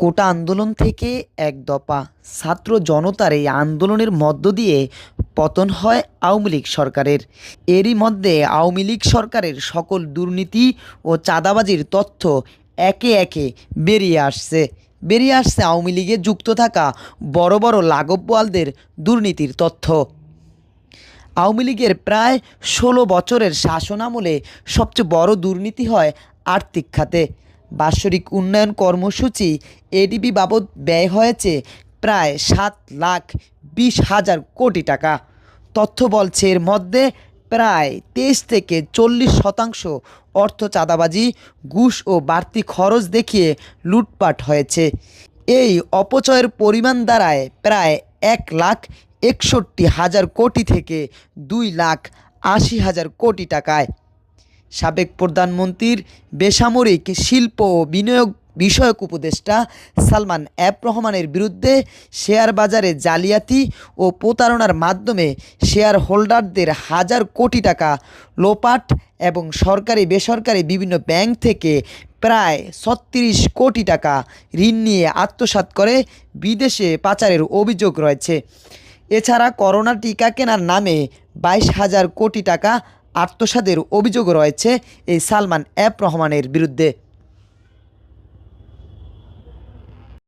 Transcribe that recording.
কোটা আন্দোলন থেকে এক দফা ছাত্র জনতার এই আন্দোলনের মধ্য দিয়ে পতন হয় আওয়ামী লীগ সরকারের। এরই মধ্যে আওয়ামী লীগ সরকারের সকল দুর্নীতি ও চাঁদাবাজির তথ্য একে একে বেরিয়ে আসছে। বেরিয়ে আসছে আওয়ামী লীগে যুক্ত থাকা বড় বড় লাগব্বালদের দুর্নীতির তথ্য। আওয়ামী লীগের প্রায় ষোলো বছরের শাসনামলে সবচেয়ে বড় দুর্নীতি হয় আর্থিক খাতে। বাৎসরিক উন্নয়ন কর্মসূচি এডিবি বাবদ ব্যয় হয়েছে প্রায় সাত লাখ বিশ হাজার কোটি টাকা। তথ্য বলছে এর মধ্যে প্রায় তেইশ থেকে চল্লিশ শতাংশ অর্থ চাঁদাবাজি, ঘুষ ও বাড়তি খরচ দেখিয়ে লুটপাট হয়েছে। এই অপচয়ের পরিমাণ দাঁড়ায় প্রায় এক লাখ একষট্টি হাজার কোটি থেকে দুই লাখ আশি হাজার কোটি টাকায়। সাবেক প্রধানমন্ত্রীর বেসামরিক শিল্প ও বিনিয়োগ বিষয়ক উপদেষ্টা সালমান অ্যাপ রহমানের বিরুদ্ধে শেয়ার বাজারে জালিয়াতি ও প্রতারণার মাধ্যমে শেয়ার হোল্ডারদের হাজার কোটি টাকা লোপাট এবং সরকারি বেসরকারি বিভিন্ন ব্যাংক থেকে প্রায় ছত্রিশ কোটি টাকা ঋণ নিয়ে আত্মসাৎ করে বিদেশে পাচারের অভিযোগ রয়েছে। এছাড়া করোনা টিকা কেনার নামে বাইশ হাজার কোটি টাকা আত্মসাদের অভিযোগ রয়েছে এই সালমান অ্যাপ রহমানের বিরুদ্ধে।